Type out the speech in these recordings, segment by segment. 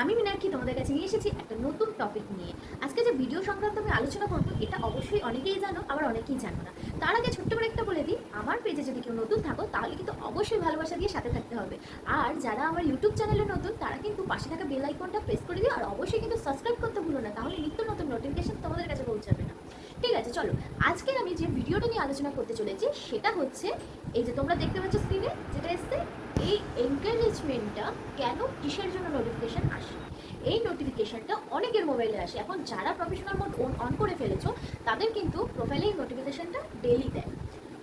আমি মিনাক্ষী তোমাদের কাছে নিয়ে এসেছি একটা নতুন টপিক নিয়ে। আজকে যে ভিডিও সংক্রান্ত আমি আলোচনা করব, এটা অবশ্যই অনেকেই জানো, আবার অনেকেই জানো না। তার আগে ছোট্ট করে একটা বলে দিই, আমার পেজে যদি কেউ নতুন থাকো, তাহলে কিন্তু অবশ্যই ভালোবাসা দিয়ে সাথে থাকতে হবে। আর যারা আমার ইউটিউব চ্যানেলে নতুন, তারা কিন্তু পাশে থাকা বেল আইকনটা প্রেস করে দিও, আর অবশ্যই কিন্তু সাবস্ক্রাইব করতে ভুলো না, তাহলে নিত্য নতুন নোটিফিকেশন তোমাদের কাছে পৌঁছাবে না। ঠিক আছে, চলো আমি যে ভিডিওটা নিয়ে আলোচনা করতে চলেছি, সেটা হচ্ছে এই যে তোমরা দেখতে পাচ্ছ স্ক্রিনে যেটা এসছে, এই এনকারেজমেন্টটা কেন কিসের জন্য নোটিফিকেশন আসে? এই নোটিফিকেশনটা অনেকের মোবাইলে আসে। এখন যারা প্রফেশনাল মোড অন অন করে ফেলেছো, তাদের কিন্তু প্রোফাইলে এই নোটিফিকেশনটা ডেলি দেয়।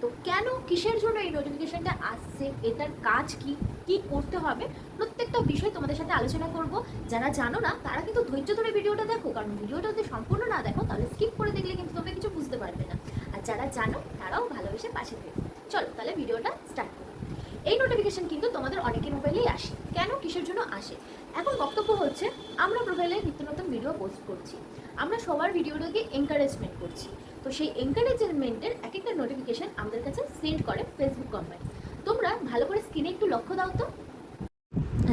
তো কেন কিসের জন্য এই নোটিফিকেশনটা আসছে? এটার কাজ কি? কি করতে হবে? প্রত্যেকটা বিষয় তোমাদের সাথে আলোচনা করব। যারা জানো না, তারা কিন্তু ধৈর্য ধরে ভিডিওটা দেখো। কারণ ভিডিওটা যদি সম্পূর্ণ না দেখো, তাহলে স্কিপ করে দেখলে কিন্তু তোমরা কিছু বুঝতে পারবে না। যারা জানো, তারাও ভালোবেসে পাশে থেকো। চলো তাহলে ভিডিওটা স্টার্ট করি। এই নোটিফিকেশন কিন্তু তোমাদের অনেকের মোবাইলেই আসে। কেন? কিসের জন্য আসে? এখন বক্তব্য হচ্ছে, আমরা প্রোফাইলে নিত্য নতুন ভিডিও পোস্ট করছি। আমরা সবার ভিডিওটাকে এনকারেজমেন্ট করছি। তো সেই এনকারেজমেন্টের এক একটা নোটিফিকেশন আমাদের কাছে সেন্ড করে ফেসবুক কোম্পানি তোমরা ভালো করে স্ক্রিনে একটু লক্ষ্য দাও তো।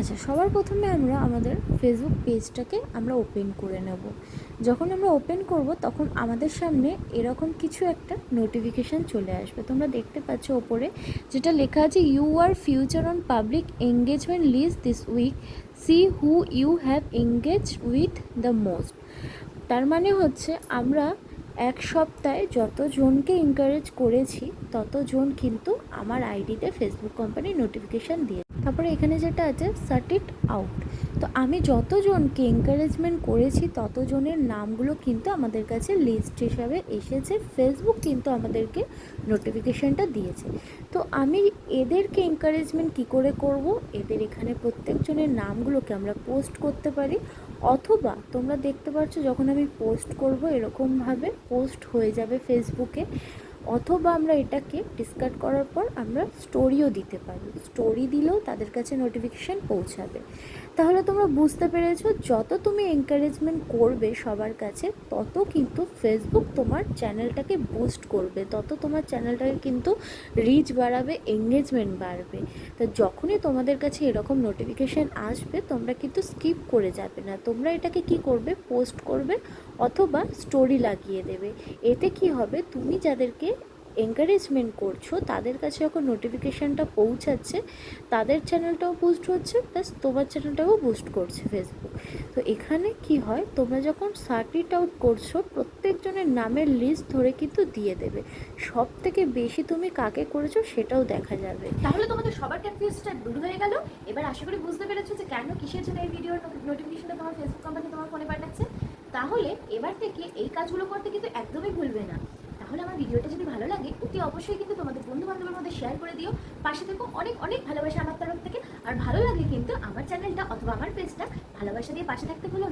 আচ্ছা সবার প্রথমে আমরা আমাদের ফেসবুক পেজটাকে আমরা ওপেন করে নেব। যখন আমরা ওপেন করব, তখন আমাদের সামনে এরকম কিছু একটা নোটিফিকেশান চলে আসবে। তোমরা দেখতে পাচ্ছ ওপরে, যেটা লেখা আছে you are future on public engagement list this week see who you have engage with the most তার মানে হচ্ছে, আমরা এক সপ্তাহে যতজনকে এনকারেজ করেছি, ততজন কিন্তু আমার আইডিতে ফেসবুক কোম্পানি নোটিফিকেশান দিয়ে তারপরে এখানে যেটা আছে সার্টিট আউট তো আমি যতজনকে এনকারেজমেন্ট করেছি, ততজনের নামগুলো কিন্তু আমাদের কাছে লিস্ট হিসাবে এসেছে। ফেসবুক কিন্তু আমাদেরকে নোটিফিকেশানটা দিয়েছে। তো আমি এদেরকে এনকারেজমেন্ট কি করে করব? এদের এখানে প্রত্যেকজনের নামগুলোকে আমরা পোস্ট করতে পারি। অথবা তোমরা দেখতে পাচ্ছ যখন আমি পোস্ট করব, এরকমভাবে পোস্ট হয়ে যাবে ফেসবুকে অথবা আমরা এটাকে ডিসকার্ড করার পর আমরা স্টোরিও দিতে পারি। স্টোরি দিলেও তাদের কাছে নোটিফিকেশান পৌঁছাবে। তাহলে তোমরা বুঝতে পেরেছ, যত তুমি এনকারেজমেন্ট করবে সবার কাছে, তত কিন্তু ফেসবুক তোমার চ্যানেলটাকে বুস্ট করবে। তত তোমার চ্যানেলটাকে কিন্তু রিচ বাড়াবে এঙ্গেজমেন্ট বাড়বে। তো যখনই তোমাদের কাছে এরকম নোটিফিকেশান আসবে, তোমরা কিন্তু স্কিপ করে যাবে না। তোমরা এটাকে কি করবে? পোস্ট করবে অথবা স্টোরি লাগিয়ে দেবে। এতে কি হবে? তুমি যাদেরকে এনকারেজমেন্ট করছ, তাদের কাছে যখন নোটিফিকেশানটা পৌঁছাচ্ছে, তাদের চ্যানেলটাও বুস্ট হচ্ছে প্লাস তোমার চ্যানেলটাও বুস্ট করছে ফেসবুক তো এখানে কি হয়, তোমরা যখন সার্টিট আউট করছ, প্রত্যেকজনের নামের লিস্ট ধরে কিন্তু দিয়ে দেবে। সব থেকে বেশি তুমি কাকে করেছ, সেটাও দেখা যাবে। তাহলে তোমাদের সবার কনফিউজটা দূর হয়ে গেল। এবার আশা করি বুঝতে পেরেছ যে কেন কিসের জন্য এই ভিডিওর নোটিফিকেশনটা তোমার ফেসবুক কোম্পানি তোমার ফোনে পাঠাচ্ছে। তাহলে এবার থেকে এই কাজগুলো করতে কিন্তু একদমই ভুলবে না। তাহলে আমার ভিডিওটা যদি ভালো লাগে, অতি অবশ্যই কিন্তু তোমাদের বন্ধু বান্ধবের মধ্যে শেয়ার করে দিও। পাশে থেকো, অনেক অনেক ভালোবাসা আমার তরফ থেকে। আর ভালো লাগলে কিন্তু আমার চ্যানেলটা অথবা আমার পেজটা ভালোবাসা দিয়ে পাশে থাকতে ভুলো